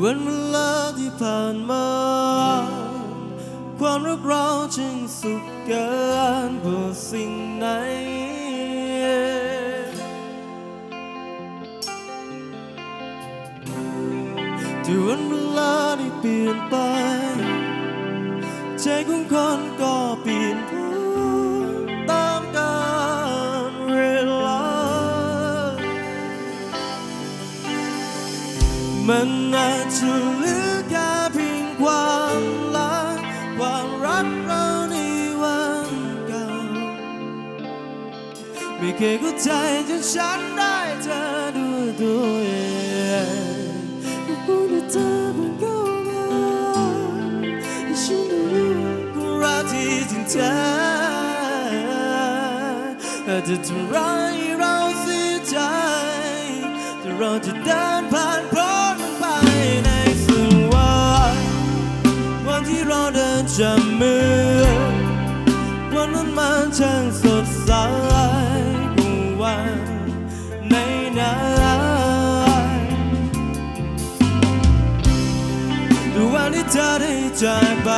วันเวลาที่ผ่านมา ความรักเราจึงสุขเกินกว่าสิ่งไหน ที่วันเวลาที่เปลี่ยนไป ใจของคน ก่เข้ใจจนฉันได้เธอดูตัวเองอยู่บนเธอเป็นกองานฉันรู้ก็รักที่จริงแท้จะทำร้ายเราเสียใจแต่เราจะเดินผ่านพ้นมันไปในสวรรค์วันที่เราเดินจับมือวันนั้นมันช่างสด จากไป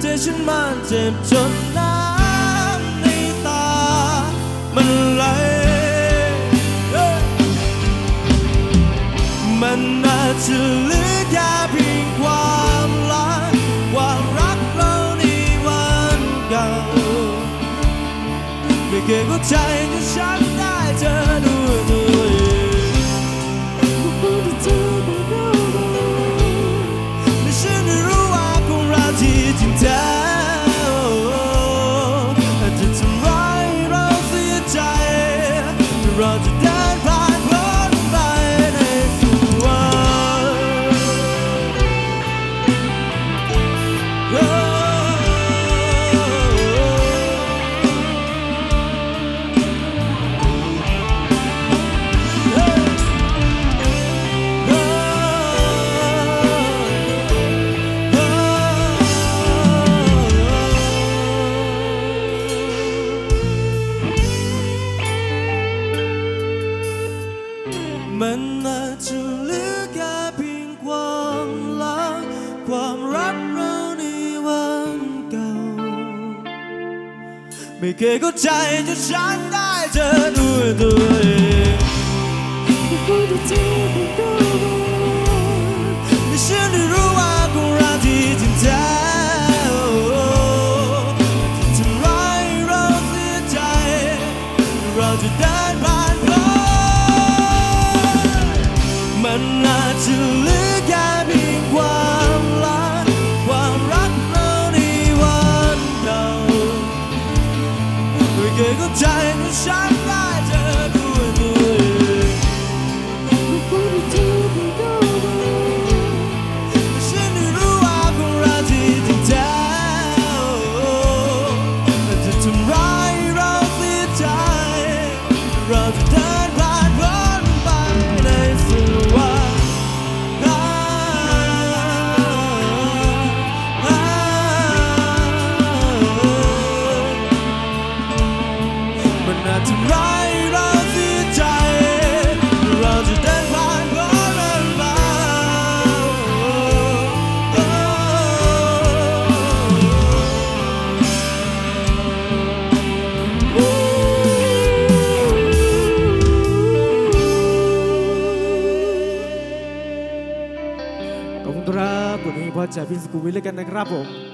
เจอฉันมันเจ็บจนน้ำในตา มันไหล มันน่าจะเหลือแค่เพียงความลักความรักเราในวันเก่าไม่เคยเข้าใจที่ฉัน этим тянет 给个摘就善待着，对对。 สุขุมวิทเลกันนะครับผม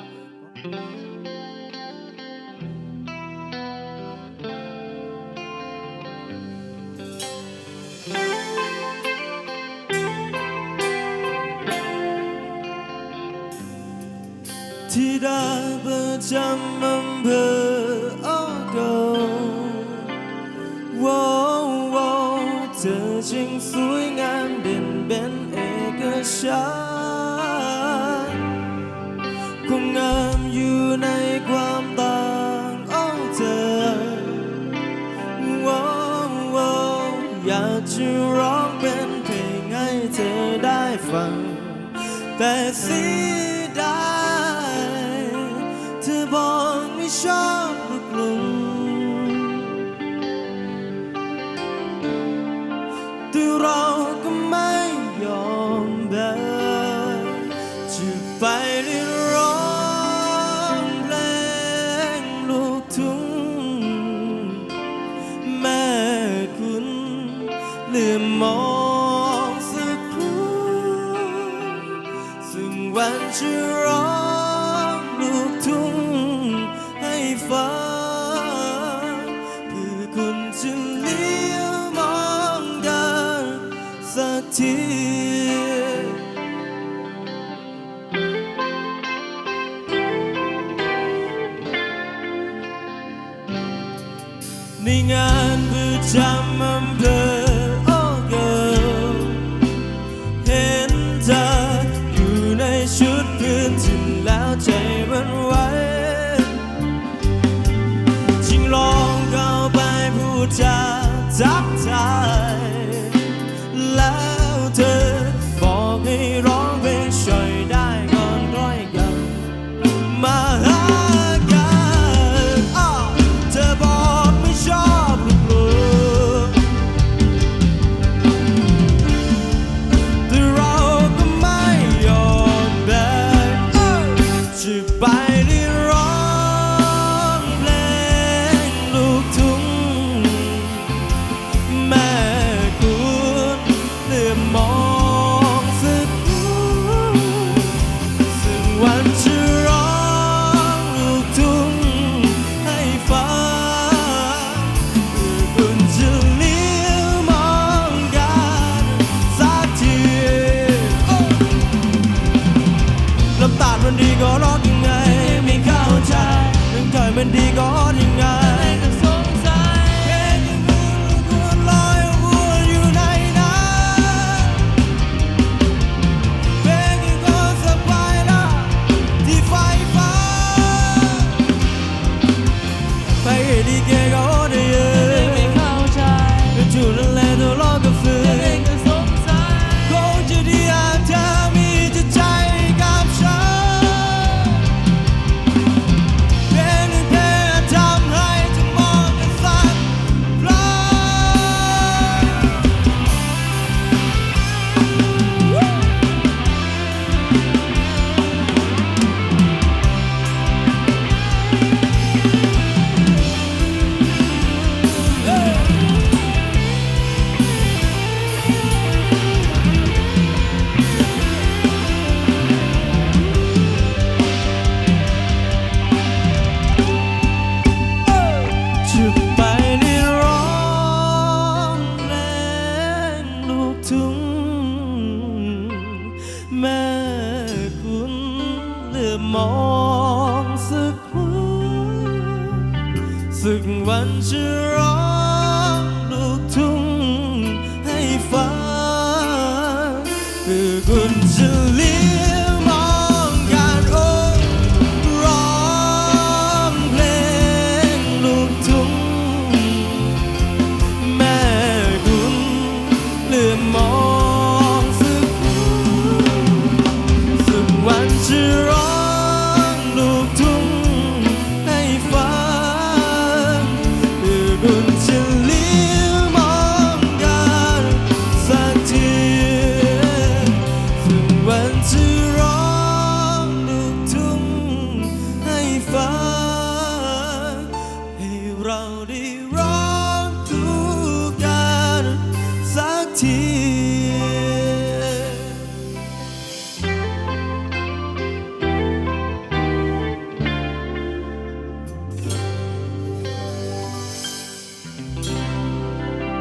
that thing 记忆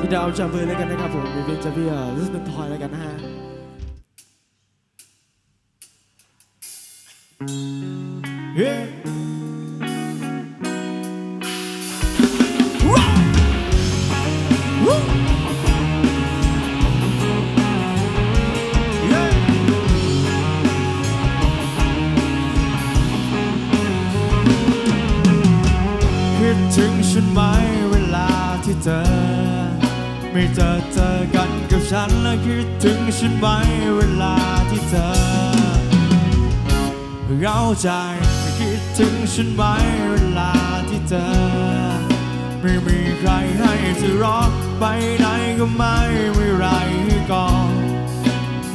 พี่ดาวชาเบอร์แล้วกันนะครับผมมีเพลงจะพี่รู้สึกเป็นทอยแล้วกันนะฮะ Yeah. ถึงฉันไหมเวลาที่เธอเราใจคิดถึงฉันไหมเวลาที่เธอ ไม่มีใครให้เธอรอไปไหนก็ไม่มีไรก่อน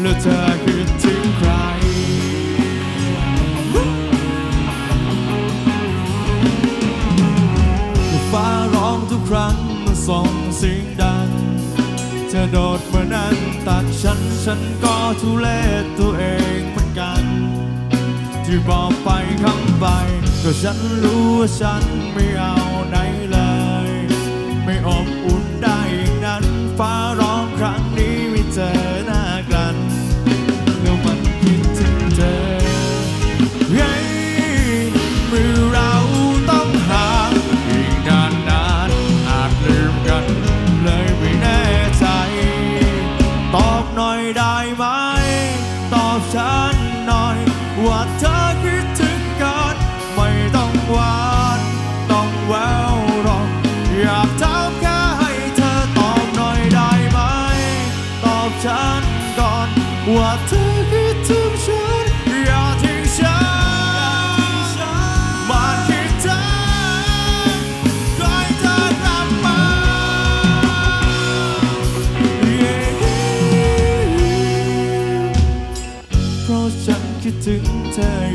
แล้วเธอคิดถึง โดดมานั้นตัดฉันฉันก็ทุเลตัวเองเหมือนกัน ที่บอกไปคำไป ก็ฉันรู้ว่าฉันไม่เอาไหนเลย ไม่อบอุ่นได้อย่างนั้น ฟ้าร้องครั้งนี้ไม่เจอ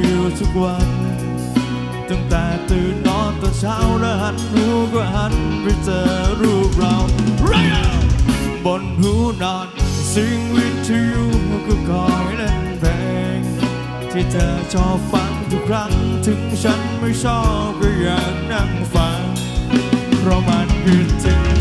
อยู่ทุกวัน ตั้งแต่ตื่นนอนตอนเช้าและหันหูก็หันไปเจอรูปเรา บนหูนอนสิ่งวิทยุก็คอยเล่นเพลง ที่เธอชอบฟังทุกครั้งถึงฉันไม่ชอบก็ยังนั่งฟัง เพราะมันคือถึง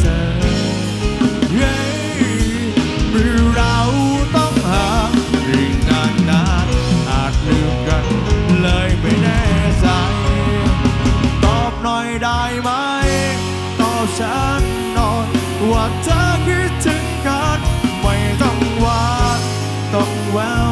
wow.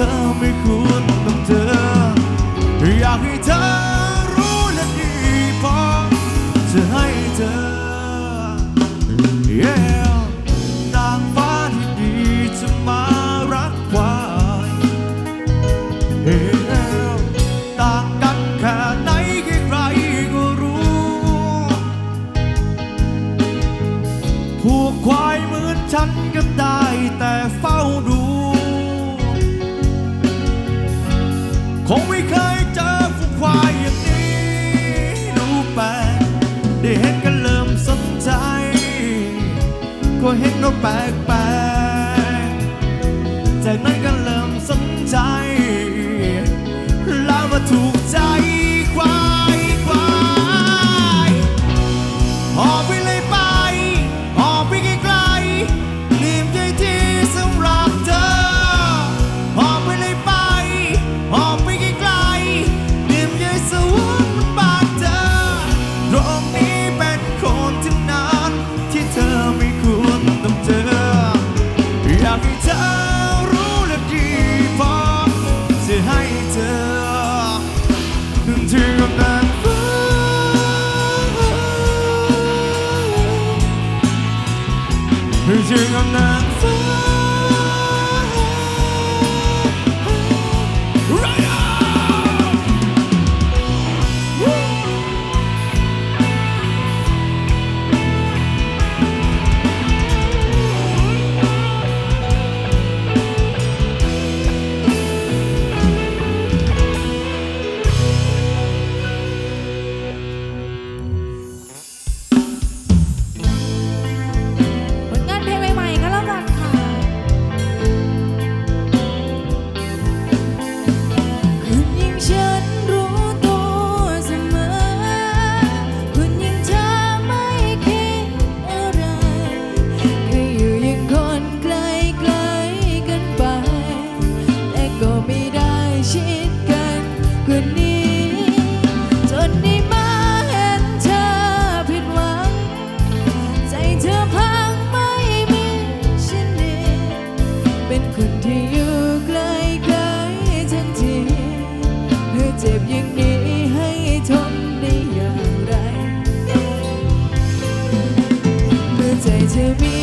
เธอไม่ควรต้องเจออยากให้เธอ baby.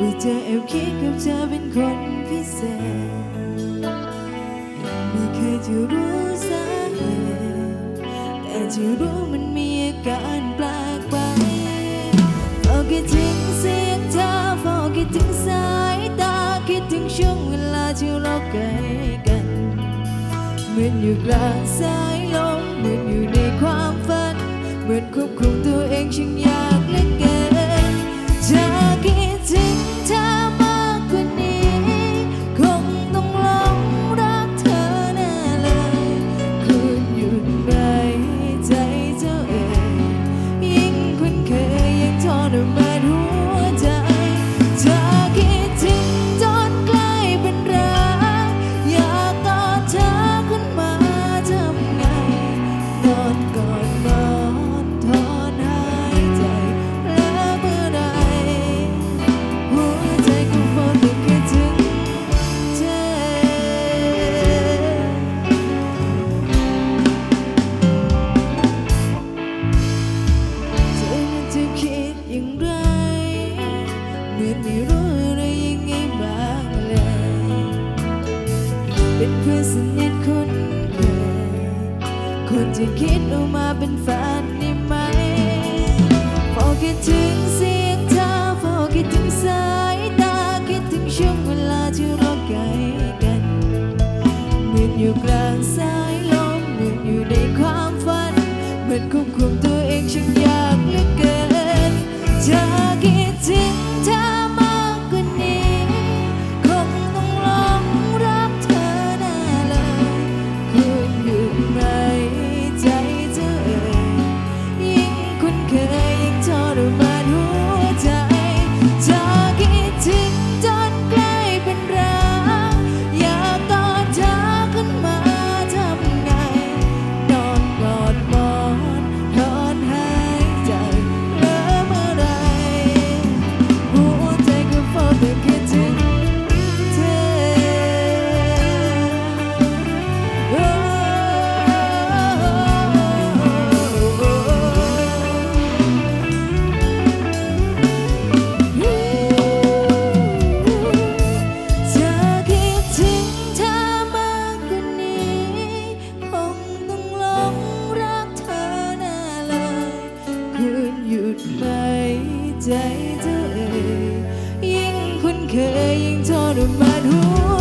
ว่าเธอแอบคิดกับเธอเป็นคนพิเศษ ไม่เคยจะรู้สาเหตุแต่จะรู้มันมีอาการแปลกไปพอคิดถึงเสียงเธอพอคิดถึงสายตาคิดถึงช่วงเวลาที่เราใกล้กันเหมือนอยู่กลางสายลมเหมือนอยู่ในความฝัน เหมือนควบคุมตัวเองฉันอยากเลือเกิ เคยยิ่งทรมานหัว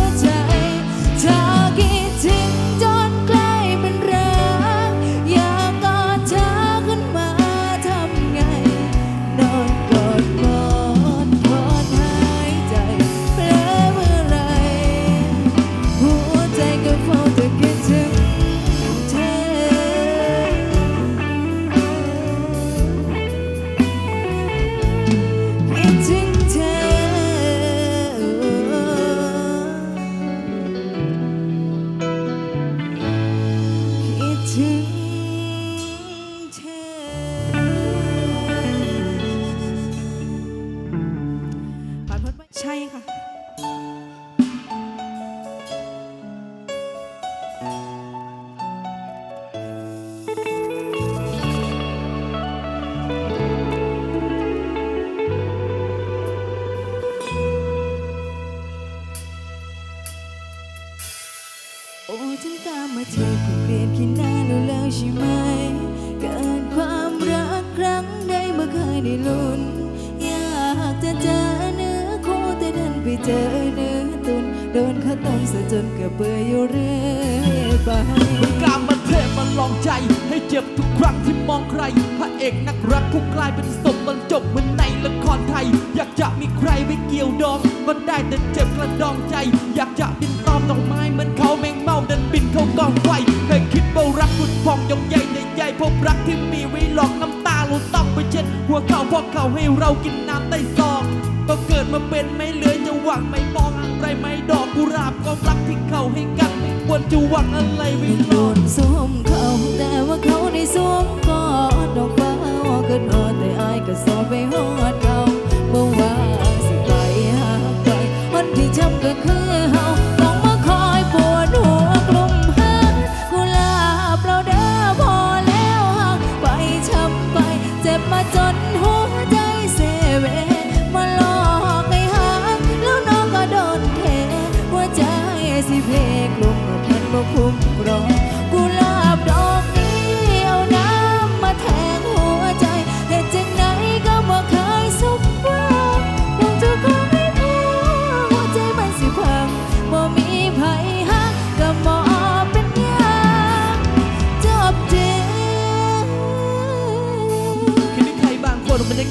อกนักรักผู้กลายเป็นศพมันจบเหมือนในละครไทย อยากจะมีใครไปเกี่ยวดองมันได้แต่เจ็บกระดองใจ อยากจะบินตอมดอกไม้เหมือนเขาแมงเมาเดินบินเข้ากองไฟเคยคิดว่ารักคุณพองยองใหญ่ใหญ่พบรักที่มีไว้หลอกน้ำตาหลุดต้องไปเช็ดหัวเข่าพราะเข่าให้เรากินน้ำใต้ซองก็เกิดมาเป็นไม่เหลือจะหวังไม่มองอะไรไม่ดอกกุหลาบก็รักที่เขาให้กันไม่ควรจะหวังอะไรไม่ยังรอด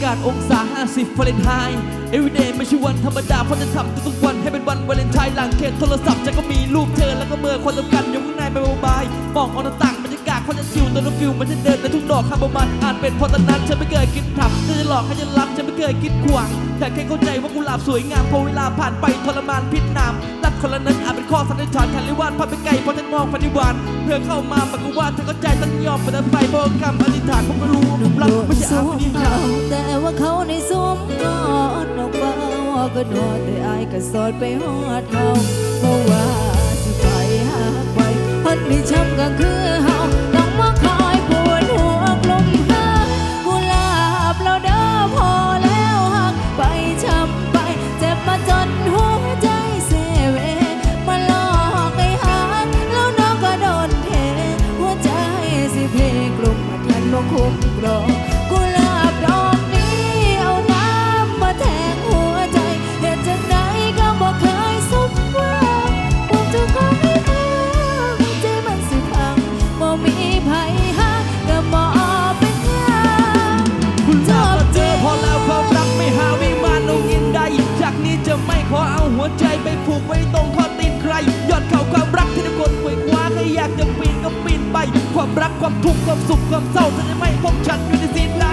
ากาศองศา 50ฟาเรนไฮต์ everyday ไม่ใช่วันธรรมดาเพราะจะทำทุกวัน ให้เป็นวันวาเลนไทน์หลังเขตโทรศัพท์จะก็มีรูปเธอแล้วก็เมื่อความสำคัญอยู่ข้างในไปบายมองออกหน้าต่าง บรรยากาศเขาจะชิวตัวนฟิวมันจะเดินในทุกดอกข้ามปรมาณอ่านเป็นเพราะตอนนั้นฉันไม่เคยคิดถับเธอจะหลอกให้ฉันรับฉันไม่เคยคิดขวางแต่แค่เข้าใจว่ากุหลาบสวยงามพอเวลาผ่านไปทรมานพิษน้ำตัดคนละนั้นอาจเป็นข้อสันนิษฐานทันหรือว่าภาพไปไกลเพราะฉันมองฝันนิวานเธอเข้ามามันก็ว่าเธอก็ใจฉันยอมไปแต่ไปเพราะคำอธิษฐานผมก็รู้ว่าผมรักไม่ใช่อาปนิยาแต่ว่าเขาในสวมกอดนกเบาก็นอนแต่อายก็สอดไปหอดเขาเพราะว่าสิไปหาไปคนที่ช้ำก็คือเฮา มา อยากจะปีนก็ปีนไป ความรักความทุกข์ความสุขความเศร้าเธอจะไม่พบฉันอยู่ในสิ่งใด